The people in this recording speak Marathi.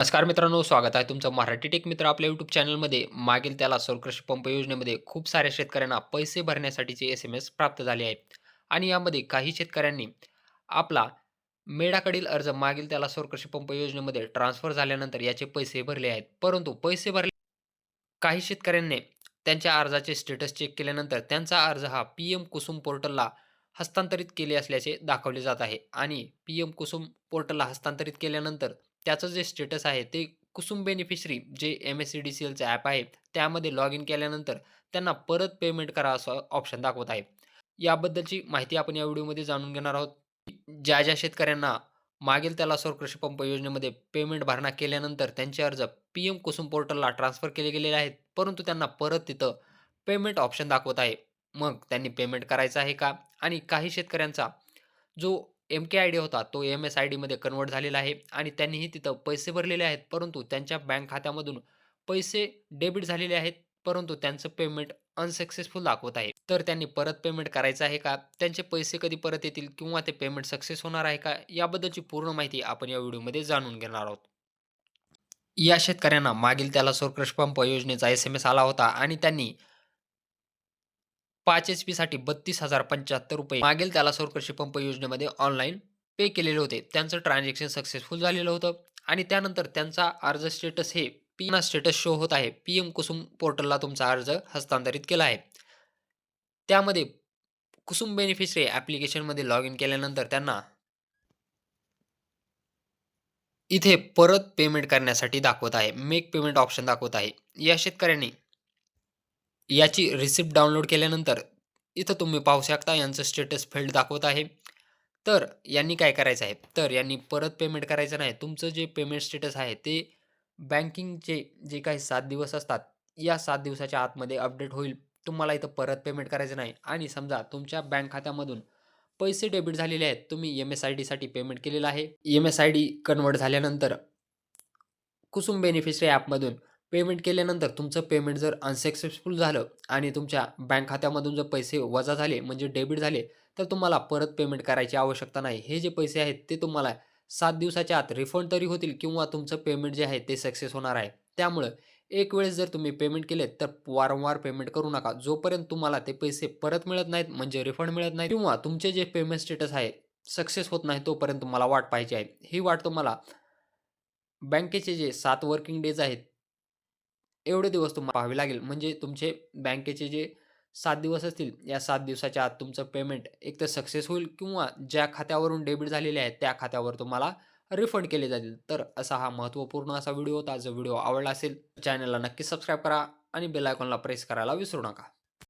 नमस्कार मित्रांनो स्वागत आहे तुमचं मराठी टेक मित्र आपल्या यूट्यूब चॅनलमध्ये. मागील त्याला सौरकृषी पंप योजनेमध्ये खूप साऱ्या शेतकऱ्यांना पैसे भरण्यासाठीचे एस एम एस प्राप्त झाले आहेत. आणि यामध्ये काही शेतकऱ्यांनी आपला मेढाकडील अर्ज मागील त्याला सौरकृषी पंप योजनेमध्ये ट्रान्सफर झाल्यानंतर याचे पैसे भरले आहेत. परंतु पैसे भरले काही शेतकऱ्यांनी त्यांच्या अर्जाचे स्टेटस चेक केल्यानंतर त्यांचा अर्ज हा पी एम कुसुम पोर्टलला हस्तांतरित केले असल्याचे दाखवले जात आहे. आणि पी एम कुसुम पोर्टलला हस्तांतरित केल्यानंतर त्याचं जे स्टेटस आहे ते कुसुम बेनिफिशरी जे M S C D C एलचं app आहे त्यामध्ये लॉग इन केल्यानंतर त्यांना परत पेमेंट करा असं ऑप्शन दाखवत आहे. याबद्दलची माहिती आपण या व्हिडिओमध्ये जाणून घेणार आहोत. ज्या ज्या शेतकऱ्यांना मागील त्याला सौर कृषी पंप योजनेमध्ये पेमेंट भरणा केल्यानंतर त्यांचे अर्ज पी एम कुसुम पोर्टलला ट्रान्सफर केले गेलेले आहेत परंतु त्यांना परत तिथं पेमेंट ऑप्शन दाखवत आहे. मग त्यांनी पेमेंट करायचं आहे का? आणि काही शेतकऱ्यांचा जो एम के आय डी होता तो एम एस आय डीमध्ये कन्वर्ट झालेला आहे आणि त्यांनीही तिथं पैसे भरलेले आहेत परंतु त्यांच्या बँक खात्यामधून पैसे डेबिट झालेले आहेत परंतु त्यांचं पेमेंट अनसक्सेसफुल दाखवत आहे. तर त्यांनी परत पेमेंट करायचं आहे का? त्यांचे पैसे कधी परत येतील किंवा ते पेमेंट सक्सेस होणार आहे का? याबद्दलची पूर्ण माहिती आपण या व्हिडिओमध्ये जाणून घेणार आहोत. या शेतकऱ्यांना मागील त्याला सौरकृष पंप योजनेचा एस एम एस आला होता आणि त्यांनी पाच एच पीसाठी बत्तीस हजार पंच्याहत्तर रुपये. मागील त्याला सौरकृषी पंप योजनेमध्ये ऑनलाईन पे केलेले होते. त्यांचं ट्रान्झॅक्शन सक्सेसफुल झालेलं होतं. आणि त्यानंतर त्यांचा अर्ज स्टेटस हे पी स्टेटस शो होत आहे. पी एम कुसुम पोर्टलला तुमचा अर्ज हस्तांतरित केला आहे. त्यामध्ये कुसुम बेनिफिशरी ॲप्लिकेशनमध्ये लॉग इन केल्यानंतर त्यांना इथे परत पेमेंट करण्यासाठी दाखवत आहे. मेक पेमेंट ऑप्शन दाखवत आहे. या शेतकऱ्यांनी याची रिसिप्ट डाउनलोड केल्यानंतर इथं तुम्ही पाहू शकता यांचं स्टेटस फील्ड दाखवत आहे. तर यांनी काय करायचं आहे? तर यांनी परत पेमेंट करायचं नाही. तुमचं जे पेमेंट स्टेटस आहे ते बँकिंगचे जे काही सात दिवस असतात या सात दिवसाच्या आतमध्ये अपडेट होईल. तुम्हाला इथं परत पेमेंट करायचं नाही. आणि समजा तुमच्या बँक खात्यामधून पैसे डेबिट झालेले आहेत तुम्ही एम एस आय डीसाठी पेमेंट केलेलं आहे. M S I D convert झाल्यानंतर कुसुम बेनिफिशरी ॲपमधून पेमेंट केल्यानंतर तुमचं पेमेंट जर अनसक्सेसफुल झालं आणि तुमच्या बँक खात्यामधून जर पैसे वजा झाले म्हणजे डेबिट झाले तर तुम्हाला परत पेमेंट करायची आवश्यकता नाही. हे जे पैसे आहेत ते तुम्हाला सात दिवसाच्या आत रिफंड तरी होतील किंवा तुमचं पेमेंट जे आहे ते सक्सेस होणार आहे. त्यामुळं एक वेळेस जर तुम्ही पेमेंट केले तर वारंवार पेमेंट करू नका. जोपर्यंत तुम्हाला ते पैसे परत मिळत नाहीत म्हणजे रिफंड मिळत नाही किंवा तुमचे जे पेमेंट स्टेटस आहे सक्सेस होत नाही तोपर्यंत तुम्हाला वाट पाहिजे आहे. ही वाट तुम्हाला बँकेचे जे सात वर्किंग डेज आहेत एवढे दिवस तुम्हाला पाहावे लागेल. म्हणजे तुमचे बँकेचे जे सात दिवस असतील या सात दिवसाच्या आत तुमचं पेमेंट एक तर सक्सेस होईल किंवा ज्या खात्यावरून डेबिट झालेले आहे त्या खात्यावर तुम्हाला रिफंड केले जातील. तर असा हा महत्त्वपूर्ण असा व्हिडिओ होता. जर व्हिडिओ आवडला असेल चॅनलला नक्की सबस्क्राईब करा आणि बेल आयकॉनला प्रेस करायला विसरू नका.